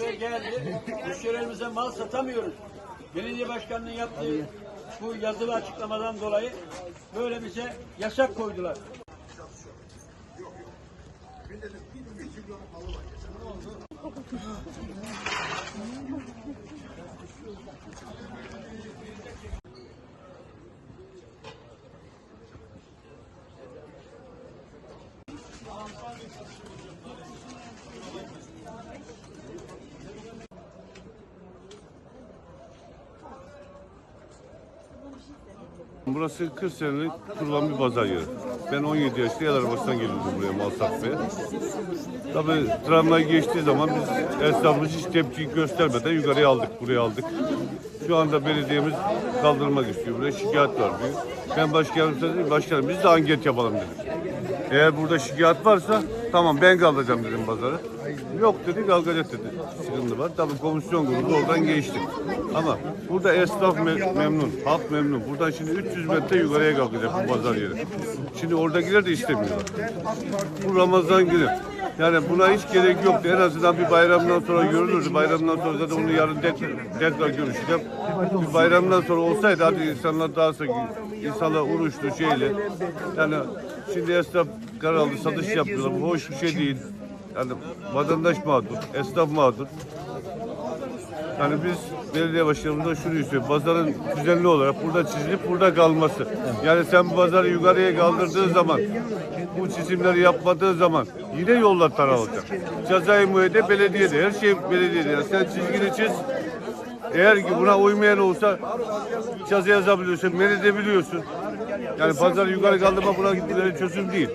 buraya geldi. Müşterilerimize mal satamıyoruz. Belediye başkanının yaptığı bu yazılı açıklamadan dolayı böyle bize yasak koydular. Burası 40 senelik kurulan bir pazar yeri. Ben 17 yaşında el arabasından geliyordum buraya mal satmaya. Tabii tramvay geçtiği zaman biz esnafımız hiç tepki göstermeden yukarıya aldık, buraya aldık. Şu anda belediyemiz kaldırmak istiyor. Buraya şikayet var diyor. Ben başkanım dedim, başkanım biz de anket yapalım dedim. Eğer burada şikayet varsa tamam ben kaldıracağım dedim pazarı. Yok dedi kalkacak dedi. Sıkıntı var. Tabii komisyon kuruldu oradan geçtik. Ama burada esnaf me- memnun, halk memnun. Buradan şimdi 300 metre yukarıya kalkacak bu pazar yeri. Şimdi oradakiler de istemiyorlar. Bu Ramazan günü. Yani buna hiç gerek yoktu. En azından bir bayramdan sonra görülürdü. Bayramdan sonra zaten onu yarın tekrar, tekrar görüşeceğim. Bir bayramdan sonra olsaydı hadi insanlar daha sık, insanlar uğraştı şeyle. Yani şimdi esnaf karar aldı, satış yapıyorlar. Bu hoş bir şey değil. Yani vatandaş mağdur, esnaf mağdur. Yani biz belediye başkanımızdan şunu istiyoruz. Pazarın düzenli olarak burada çizilip burada kalması. Yani sen bu pazarı yukarıya kaldırdığın zaman bu çizimleri yapmadığın zaman yine yollar daralacak. Cezai müeyyide belediyede. Her şey belediyede. Yani sen çizgini çiz. Eğer ki buna uymayan olsa ceza yazabiliyorsun, men edebiliyorsun. Yani pazarı yukarı kaldırma buna gitmeleri çözüm değil.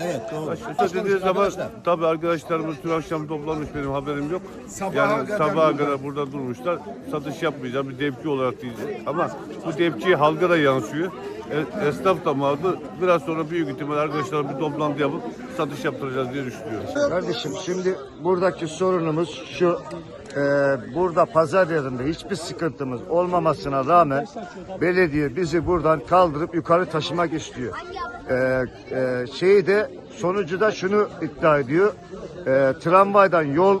Evet doğru. Başka dediği zaman tabii arkadaşlarımız dün akşam toplanmış benim haberim yok. Sabaha yani kadar sabaha kadar burada durmuşlar. Satış yapmayacağım bir tepki olarak diyecek. Ama bu tepki halka da yansıyor. E, esnaf da mağdur. Biraz sonra büyük ihtimal arkadaşlar bir toplantı yapıp satış yaptıracağız diye düşünüyorum. Kardeşim şimdi buradaki sorunumuz şu. E, burada pazar yerinde hiçbir sıkıntımız olmamasına rağmen belediye bizi buradan kaldırıp yukarı taşımak istiyor. E, e, şeyi de sonucu da şunu iddia ediyor. E, tramvaydan yol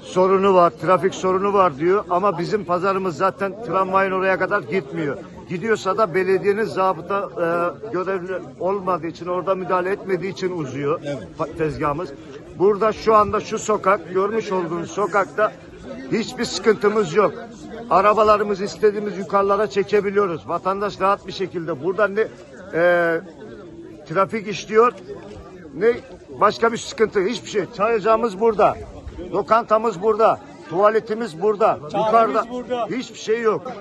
sorunu var, trafik sorunu var diyor ama bizim pazarımız zaten tramvayın oraya kadar gitmiyor. Gidiyorsa da belediyenin zabıta e, görevli olmadığı için, orada müdahale etmediği için uzuyor pa- tezgahımız. Burada şu anda şu sokak, görmüş olduğunuz sokakta hiçbir sıkıntımız yok. Arabalarımız istediğimiz yukarılara çekebiliyoruz. Vatandaş rahat bir şekilde buradan ne e, trafik işliyor ne başka bir sıkıntı hiçbir şey. Çayırcağımız burada. Lokantamız burada. Tuvaletimiz burada. Yukarıda hiçbir şey yok.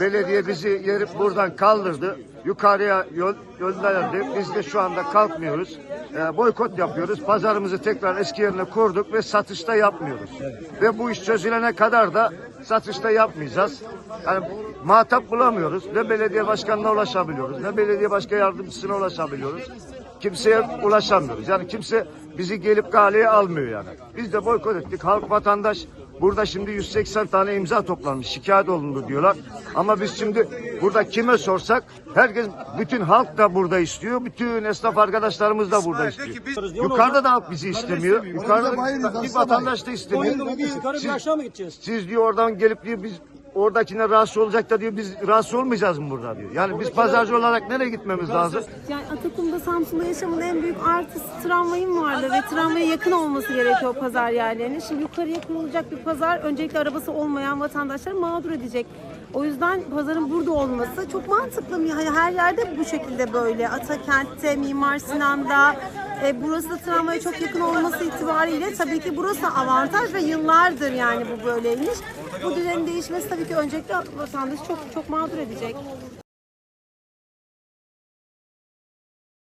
Belediye bizi yerip buradan kaldırdı. Yukarıya yol, gönderdi. Biz de şu anda kalkmıyoruz. Ee, boykot yapıyoruz. Pazarımızı tekrar eski yerine kurduk ve satışta yapmıyoruz. Ve bu iş çözülene kadar da satışta yapmayacağız. Yani muhatap bulamıyoruz. Ne belediye başkanına ulaşabiliyoruz. Ne belediye başkan yardımcısına ulaşabiliyoruz kimseye ulaşamıyoruz. Yani kimse bizi gelip galeye almıyor yani. Biz de boykot ettik. Halk vatandaş burada şimdi 180 tane imza toplanmış. Şikayet olundu diyorlar. Ama biz şimdi burada kime sorsak herkes bütün halk da burada istiyor. Bütün esnaf arkadaşlarımız da burada istiyor. Yukarıda da halk bizi istemiyor. Yukarıda da bir vatandaş da istemiyor. Siz, siz diyor oradan gelip diyor biz oradakine rahatsız olacak da diyor biz rahatsız olmayacağız mı burada diyor. Yani biz pazarcı olarak nereye gitmemiz lazım? Yani Atakum'da Samsun'da yaşamın en büyük artısı tramvayın varlığı ve tramvaya yakın olması gerekiyor pazar yerlerine. Şimdi yukarıya kurulacak bir pazar öncelikle arabası olmayan vatandaşları mağdur edecek. O yüzden pazarın burada olması çok mantıklı. Yani her yerde bu şekilde böyle. Atakent'te, Mimar Sinan'da, e, burası da tramvaya çok yakın olması itibariyle tabii ki burası avantaj ve yıllardır yani bu böyleymiş. Bu düzenin değişmesi tabii ki öncelikle vatandaşı çok çok mağdur edecek.